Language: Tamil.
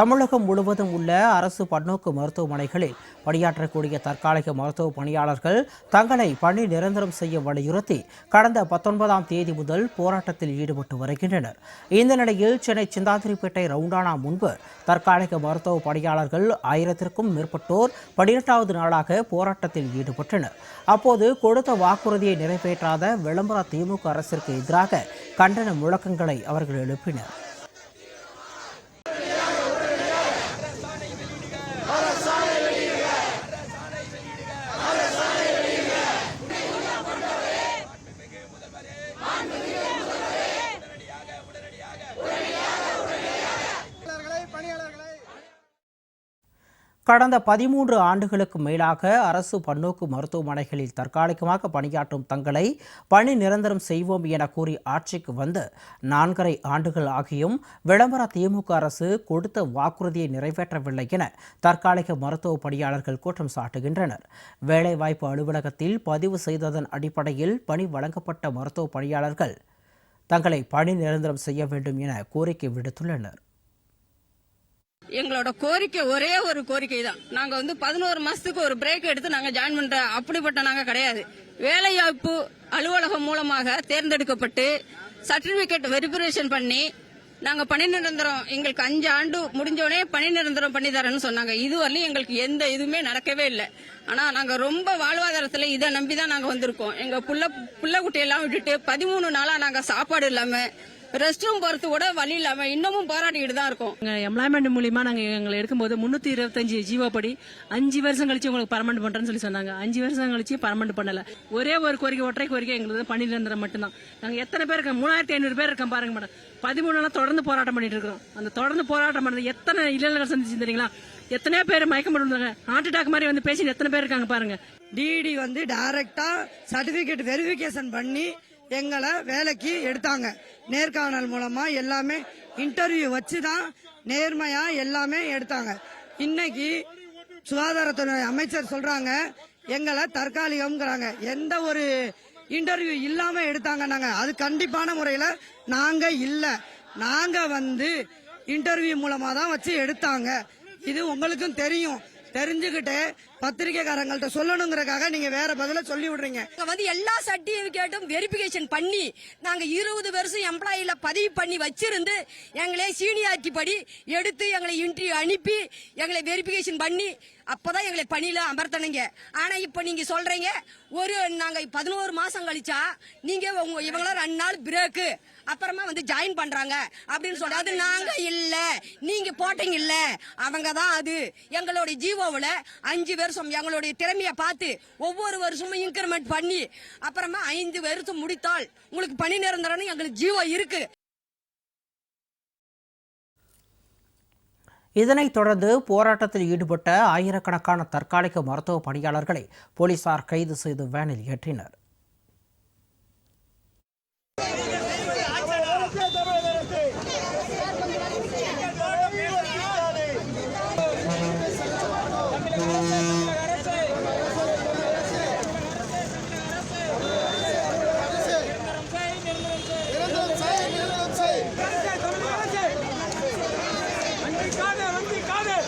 தமிழகம் முழுவதும் உள்ள அரசு பன்னோக்கு மருத்துவமனைகளில் பணியாற்றக்கூடிய தற்காலிக மருத்துவ பணியாளர்கள் தங்களை பணி நிரந்தரம் செய்ய வலியுறுத்தி கடந்த பத்தொன்பதாம் தேதி முதல் போராட்டத்தில் ஈடுபட்டு வருகின்றனர். இந்த நிலையில் சென்னை சிந்தாதிரிப்பேட்டை ரவுண்டானா முன்பு தற்காலிக மருத்துவ பணியாளர்கள் ஆயிரத்திற்கும் மேற்பட்டோர் பனிரெண்டாவது நாளாக போராட்டத்தில் ஈடுபட்டனர். அப்போது கொடுத்த வாக்குறுதியை நிறைவேற்றாத விளம்பர திமுக அரசிற்கு எதிராக கண்டன முழக்கங்களை அவர்கள் எழுப்பினர். கடந்த பதிமூன்று ஆண்டுகளுக்கு மேலாக அரசு பன்னோக்கு மருத்துவமனைகளில் தற்காலிகமாக பணியாற்றும் தங்களை பணி நிரந்தரம் செய்வோம் என கூறி ஆட்சிக்கு வந்து நான்கரை ஆண்டுகள் ஆகியும் விளம்பர திமுக அரசு கொடுத்த வாக்குறுதியை நிறைவேற்றவில்லை என தற்காலிக மருத்துவ பணியாளர்கள் குற்றம் சாட்டுகின்றனர். வேலைவாய்ப்பு அலுவலகத்தில் பதிவு செய்ததன் அடிப்படையில் பணி வழங்கப்பட்ட மருத்துவ பணியாளர்கள் தங்களை பணி நிரந்தரம் செய்ய வேண்டும் என கோரிக்கை விடுத்துள்ளனர். எங்களோட கோரிக்கை ஒரே ஒரு கோரிக்கை தான் நாங்க வந்து பதினோரு மாசத்துக்கு ஒரு பிரேக் எடுத்து நாங்க ஜாயின் பண்ற அப்படிப்பட்ட நாங்க கிடையாது. வேலைவாய்ப்பு அலுவலகம் மூலமாக தேர்ந்தெடுக்கப்பட்டு சர்டிபிகேட் வெரிஃபிகேஷன் பண்ணி நாங்க பணி நிரந்தரம் எங்களுக்கு அஞ்சு ஆண்டு முடிஞ்சோடனே பணி நிரந்தரம் பண்ணி தரேன்னு சொன்னாங்க. இதுவரையும் எங்களுக்கு எந்த இதுவுமே நடக்கவே இல்லை. ஆனா நாங்க ரொம்ப வாழ்வாதாரத்துல இதை நம்பி தான் நாங்க வந்திருக்கோம். எங்க புள்ள புள்ள குட்டியெல்லாம் விட்டுட்டு பதிமூணு நாளா நாங்க சாப்பாடு இல்லாம ரெஸ்ட் ரூம் போறது கூட வழி இல்லாம இன்னமும் போராடிக்கிட்டு தான் இருக்கோம். எம்ப்ளாய்மெண்ட் மூலியமா நாங்கள் எங்களை எடுக்கும்போது முந்நூற்றி இருபத்தஞ்சு ஜீவோ படி அஞ்சு வருஷம் கழிச்சு உங்களுக்கு பர்மனெண்ட் பண்ணுறேன்னு சொல்லி சொன்னாங்க. அஞ்சு வருஷம் கழிச்சு பர்மனெண்ட் பண்ணல. ஒரே ஒரு கோரிக்கை ஒற்றை கோரிக்கை எங்களுக்கு பணி நிரந்தரம் மட்டும்தான். நாங்கள் எத்தனை பேர் இருக்கோம்? மூணாயிரத்தி ஐநூறு பேர் இருக்கோம் பாருங்க மேடம் பதிமூணு நாளா தொடர்ந்து போராட்டம் பண்ணிட்டு இருக்கோம் அந்த தொடர்ந்து போராட்டம் பண்ணது எத்தனை இல்லங்கள் சந்திச்சு தெரியுங்களா? எத்தனையோ பேர் மயக்கம் போட்டுருந்தாங்க. ஹார்ட் அட்டாக் மாதிரி வந்து பேசி எத்தனை பேர் இருக்காங்க பாருங்க. டிடி வந்து டைரக்டா சர்டிபிகேட் வெரிஃபிகேஷன் பண்ணி எங்களை வேலைக்கு எடுத்தாங்க. நேர்காணல் மூலமா எல்லாமே இன்டர்வியூ வச்சு தான் நேர்மையா எல்லாமே எடுத்தாங்க. இன்னைக்கு சுகாதாரத்துறை அமைச்சர் சொல்றாங்க எங்களை தற்காலிகம்ங்கிறாங்க. எந்த ஒரு இன்டர்வியூ இல்லாம எடுத்தாங்க நாங்க அது கண்டிப்பான முறையில நாங்க இல்ல. நாங்க வந்து இன்டர்வியூ மூலமா தான் வச்சு எடுத்தாங்க. இது உங்களுக்கும் தெரியும். தெரிஞ்சுக்கிட்டு பத்திரிக்கைக்காரங்கள்ட்ட சொல்லணுங்கிறக்காக நீங்க வேற பதில சொல்லி விடுறீங்க. நாங்க வந்து எல்லா சர்டிபிகேட்டும் வெரிபிகேஷன் பண்ணி நாங்க இருபது வருஷம் எம்ப்ளாயில பதிவு பண்ணி வச்சிருந்து எங்களே சீனியாரிட்டி படி எடுத்து எங்களை இன்டர்வியூ அனுப்பி எங்களை வெரிபிகேஷன் பண்ணி அப்பதான் எங்களை பணியில அமர்த்தனுங்க ஆனா இப்ப நீங்க சொல்றீங்க ஒரு நாங்க பதினோரு மாசம் கழிச்சா நீங்க உங்க இவங்களாம் ரெண்டு நாள் பிரேக்கு அப்புறமா வந்து ஜாயின் பண்றாங்க அப்படின்னு சொல்ற அது நாங்க இல்ல. நீங்க போட்டீங்க இல்ல அவங்க தான் அது. எங்களுடைய ஜீவோவில் அஞ்சு வருஷம் எங்களுடைய திறமையை பார்த்து ஒவ்வொரு வருஷமும் இன்கிரிமெண்ட் பண்ணி அப்புறமா ஐந்து வருஷம் முடித்தால் உங்களுக்கு பணி நிரந்தரம் எங்களுக்கு ஜீவோ இருக்கு. இதனைத் தொடர்ந்து போராட்டத்தில் ஈடுபட்ட ஆயிரக்கணக்கான தற்காலிக மருத்துவ பணியாளர்களை போலீசார் கைது செய்து வேனில் ஏற்றினர். காடு